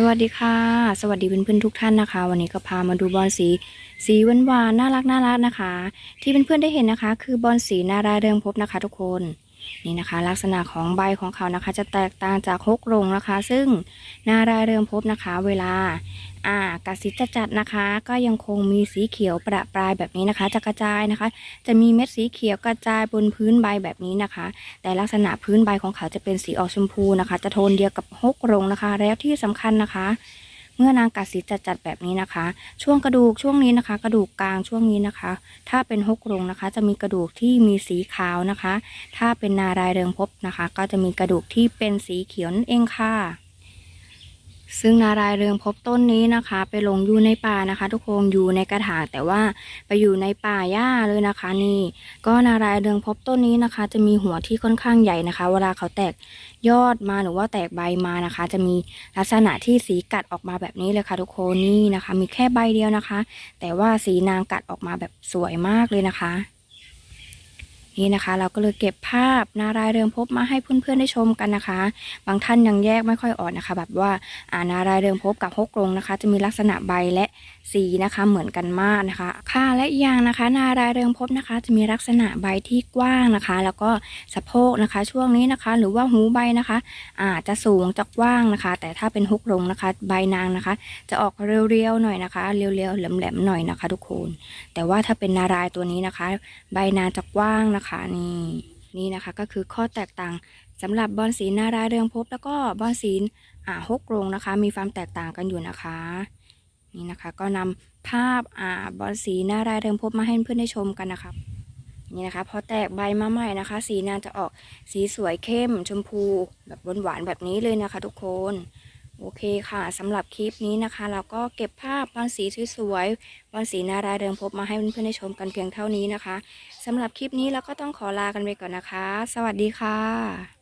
สวัสดีค่ะ สวัสดีเพื่อนๆทุกท่านนะคะ วันนี้ก็พามาดูบอลสีสีหวานๆน่ารักน่ารักนะคะ ที่เพื่อนๆได้เห็นนะคะ คือบอลสีนาราเรืองพบนะคะ ทุกคน นี่นะคะ ลักษณะของใบของเขานะคะ จะแตกต่างจากฮกรงนะคะ ซึ่งนารายเรืองภพบนะคะ เวลาอ่ากสิจะจัดนะคะ ก็ยังคงมีสีเขียวประปรายแบบนี้นะคะ จะกระจายนะคะ จะมีเม็ดสีเขียวกระจายบนพื้นใบแบบนี้นะคะ แต่ลักษณะพื้นใบของเขาจะเป็นสีออกชมพูนะคะ จะโทนเดียวกับฮกรงนะคะ แล้วที่สำคัญนะคะ เมื่อนางกัดสีจัดจัดแบบนี้นะคะ ช่วงกระดูกช่วงนี้นะคะ กระดูกกลางช่วงนี้นะคะ ถ้าเป็นฮกรงนะคะ จะมีกระดูกที่มีสีขาวนะคะ ถ้าเป็นนารายเริงพบนะคะ ก็จะมีกระดูกที่เป็นสีเขียวนั่นเองค่ะ ซึ่งนารายเรืองพบต้นนี้นะคะ ไปลงอยู่ในป่านะคะ ทุกคนอยู่ในกระถางแต่ว่าไปอยู่ในป่าหญ้าเลยนะคะ นี่ ก็นารายเรืองพบต้นนี้นะคะ จะมีหัวที่ค่อนข้างใหญ่นะคะ เวลาเขาแตกยอดมาหรือว่าแตกใบมานะคะ จะมีลักษณะที่สีกัดออกมาแบบนี้เลยค่ะ ทุกคนนี่นะคะ มีแค่ใบเดียวนะคะ แต่ว่าสีนางกัดออกมาแบบสวยมากเลยนะคะ นี่นะคะ เราก็เลยเก็บภาพนารายเรืองพบมาให้เพื่อนๆได้ชมกันนะคะ บางท่านยังแยกไม่ค่อยออกนะคะ แบบว่าอ่านารายเรืองพบกับฮกรงนะคะ จะมีลักษณะใบและสีนะคะเหมือนกันมากนะคะ ค่ะและอีกอย่างนะคะ นารายเรืองพบนะคะ จะมีลักษณะใบที่กว้างนะคะ แล้วก็สะโพกนะคะ ช่วงนี้นะคะ หรือว่าหูใบนะคะอาจจะสูงจะกว้างนะคะ แต่ถ้าเป็นฮกรงนะคะ ใบนางนะคะ จะออกเรียวๆหน่อยนะคะเรียวๆแหลมๆหน่อยนะคะ ทุกคน แต่ว่าถ้าเป็นนารายตัวนี้นะคะ ใบนางจะกว้างนะคะนี่นี่นะคะก็คือข้อแตกต่างสำหรับบอลสีนารายเรืองพบ แล้วก็บอลสีอ่าฮกรงนะคะ มีความแตกต่างกันอยู่นะคะ นี่นะคะก็นำภาพอ่าบอลสีนารายเรืองพบมาให้เพื่อนได้ชมกันนะคะนี่นะคะพอแตกใบมาใหม่นะคะ สีนาจะออกสีสวยเข้มชมพูแบบหวานๆแบบนี้เลยนะคะ ทุกคน โอเคค่ะสำหรับคลิปนี้นะคะ เราก็เก็บภาพบอลสีสวยๆบอลสีนารายเริงพบมาให้เพื่อนๆได้ชมกันเพียงเท่านี้นะคะสำหรับคลิปนี้เราก็ต้องขอลากันไปก่อนนะคะ สวัสดีค่ะ